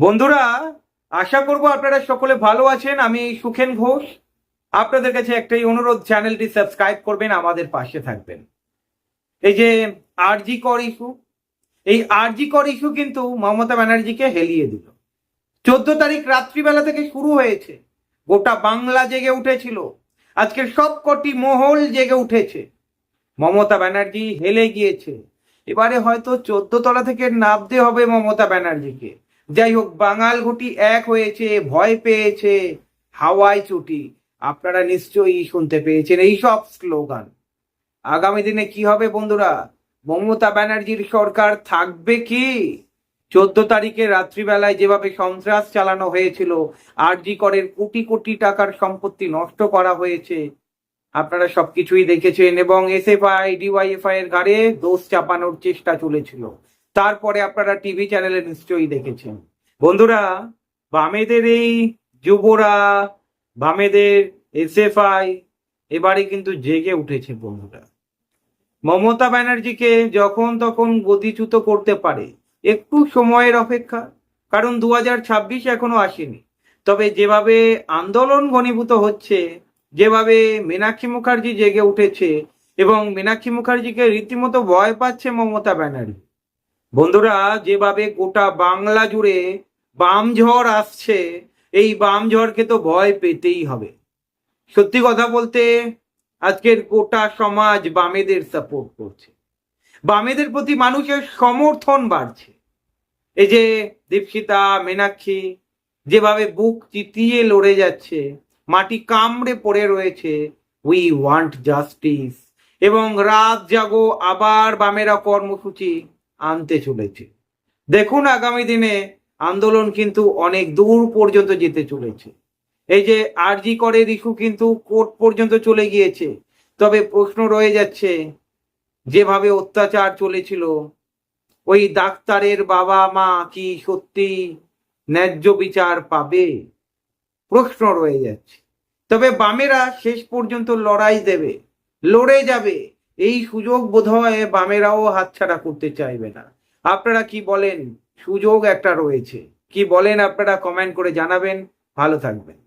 বন্ধুরা, আশা করব আপনারা সকলে ভালো আছেন। আমি সুখেন ঘোষ। আপনাদের কাছে একটাই অনুরোধ, চ্যানেলটি সাবস্ক্রাইব করবেন, আমাদের পাশে থাকবেন। এই যে আরজি কর ইস্যু, এই আরজি কর ইস্যু কিন্তু মমতা ব্যানার্জিকে হেলিয়ে দিল। চোদ্দ তারিখ রাত্রিবেলা থেকে শুরু হয়েছে। গোটা বাংলা জেগে উঠেছিল। আজকের সব কটি মহল জেগে উঠেছে। মমতা ব্যানার্জি হেলে গিয়েছে। এবারে হয়তো চোদ্দ তলা থেকে নামতে হবে মমতা ব্যানার্জিকে। যাই হোক বাঙাল ঘুটি এক হয়েছে, ভয় পেয়েছে, হাওয়াই চুটি। আপনারা নিশ্চয়ই শুনতে পেয়েছেন এই সব স্লোগান। আগামী দিনে কি হবে বন্ধুরা? মমতা ব্যানার্জির সরকার থাকবে কি? চোদ্দ তারিখে রাত্রিবেলায় যেভাবে সন্ত্রাস চালানো হয়েছিল, আরজি করের কোটি কোটি টাকার সম্পত্তি নষ্ট করা হয়েছে, আপনারা সবকিছুই দেখেছেন এবং এস এসএফআই ডিওয়াইএফআই এর ঘাড়ে দোষ চাপানোর চেষ্টা চলেছিল। তারপরে আপনারা টিভি চ্যানেলে নিশ্চয়ই দেখেছেন। বন্ধুরা, বামেদের এই যুবরা, বামেদের এসএফআই এবারে কিন্তু জেগে উঠেছে বন্ধুরা। মমতা ব্যানার্জিকে যখন তখন গদিচ্যুত করতে পারে, একটু সময়ের অপেক্ষা, কারণ দু হাজার ছাব্বিশ এখনও আসেনি। তবে যেভাবে আন্দোলন ঘনীভূত হচ্ছে, যেভাবে মীনাক্ষী মুখার্জি জেগে উঠেছে এবং মীনাক্ষী মুখার্জিকে রীতিমতো ভয় পাচ্ছে মমতা ব্যানার্জি বন্ধুরা, যেভাবে গোটা বাংলা জুড়ে বাম ঝড় আসছে, এই বাম ঝড়কে তো ভয় পেতেই হবে। সত্যি কথা বলতে, আজকের গোটা সমাজ বামেদের সাপোর্ট করছে। বামেদের প্রতি মানুষের সমর্থন বাড়ছে। এই যে দীপশিতা, মীনাক্ষী, যেভাবে বুক চিতিয়ে লড়ে যাচ্ছে, মাটি কামড়ে পড়ে রয়েছে উই ওয়ান্ট জাস্টিস এবং রাত জাগো আবার বামেরা কর্মসূচি। আনতে চলেছে। দেখুন আগামী দিনে আন্দোলন কিন্তু অনেক দূর পর্যন্ত যেতে চলেছে। এই যে আরজি করের ইস্যু কিন্তু কোর্ট পর্যন্ত চলে গিয়েছে। তবে প্রশ্ন রয়ে যাচ্ছে, যেভাবে অত্যাচার চলেছিল, ওই ডাক্তারের বাবা মা কি সত্যি ন্যায্য বিচার পাবে? প্রশ্ন রয়ে যাচ্ছে। তবে বামেরা শেষ পর্যন্ত লড়াই দেবে, লড়ে যাবে। এই সুযোগ বোধহয় বামেরাও হাতছাড়া করতে চাইবে না। আপনারা কি বলেন? সুযোগ একটা রয়েছে। কি বলেন আপনারা কমেন্ট করে জানাবেন। ভালো থাকবেন।